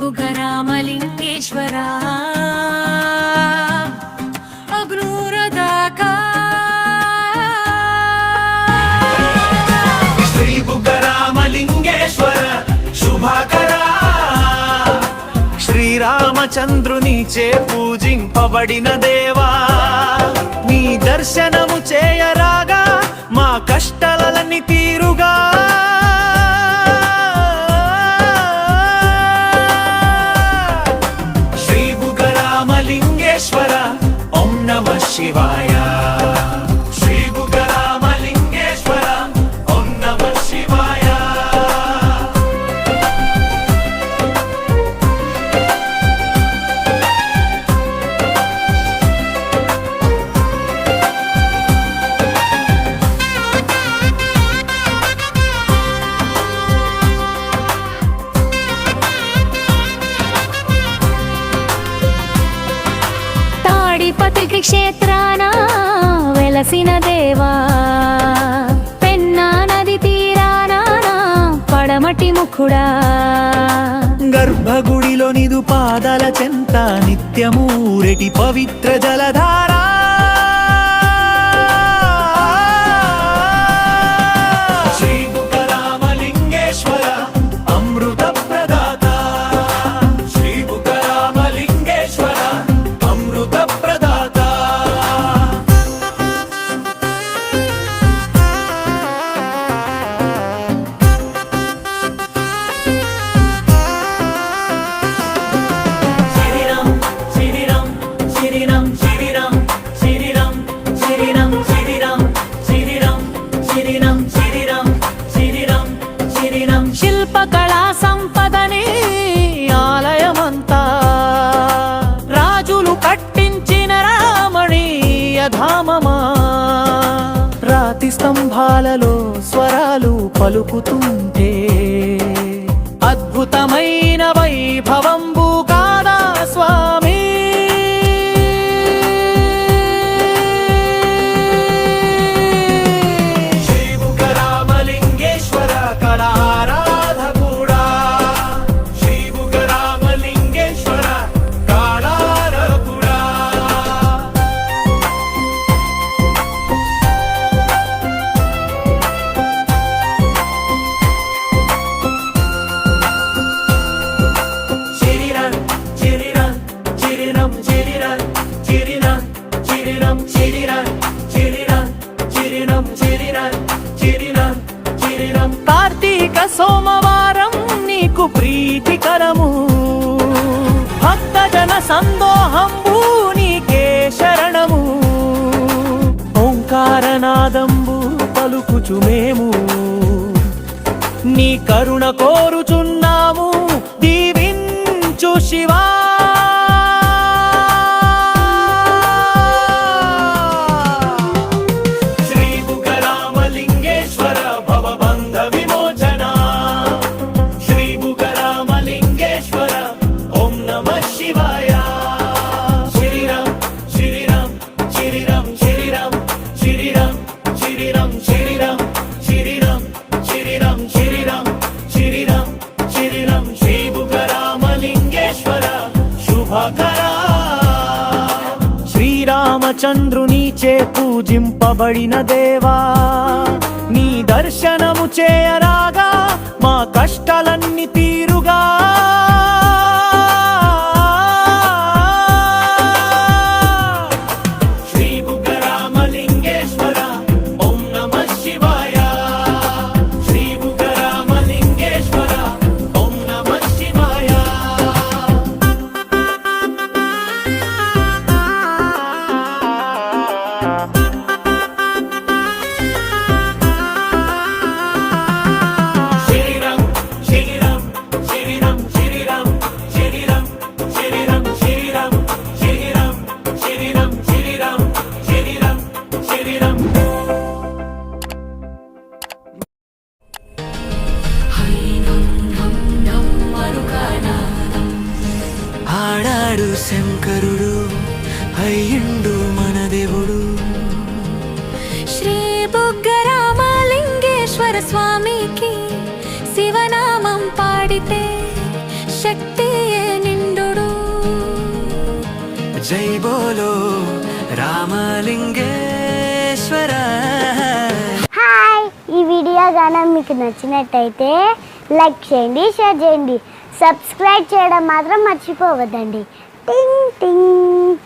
బుగరామలింగేశ్వరా శ్రీ బుగ్గరామలింగేశ్వర శుభకరా. శ్రీరామచంద్రుని చే పూజింపబడిన దేవా. నీ దర్శనము చేయరాగా మా కష్టాలన్నీ తీరుగా. Shivaya. క్షేత్రాన వెలసిన దేవా. పెన్నా నది తీరాన పడమటి ముఖుడా. గర్భగుడిలో నిదు పాదాల చెంత నిత్యమూరెటి పవిత్ర జలధారా. స్తంభాలలో స్వరాలు పలుకుతుంటే అద్భుతమైన వైభవం చిరిరం చిరిరన్ చిరిరన్ చిరిరం చిరిరన్ చిరిరన్ చిరిరం కార్తీక సోమవారం నీకు ప్రీతికరము. భక్తజన సందోహంబు నీకే శరణము. ఓంకారనాదంబు పలుకుచు మేము. నీ కరుణ కోరుచున్నాము దీవించు శివా శివాయ శ్రీరామ్ శ్రీరామ్ శ్రీరామ్ శ్రీరామ్ శ్రీరామ్ శ్రీరామ్ శ్రీరామ్ శ్రీరామ్ శ్రీరామ్ శ్రీరామ్ శ్రీరామ్ శ్రీరామ్ శ్రీ బుగరామలింగేశ్వర శుభకరా శ్రీరామచంద్రునిచే పూజింపబడిన దేవా నీ దర్శనము చేయరాగా మా కష్టాలన్నీ తీరుగా ఆడాడు శంకరుడు అయ్యిండు మన దేవుడు. శ్రీ బుగ్గరామలింగేశ్వర స్వామికి శివనామం జై బోలో రామలింగేశ్వర హాయ్ ఈ వీడియో గానం మీకు నచ్చినట్టయితే లైక్ చేయండి షేర్ చేయండి. సబ్స్క్రైబ్ చేయడం మాత్రం మర్చిపోవద్దండి. టింగ్ టింగ్.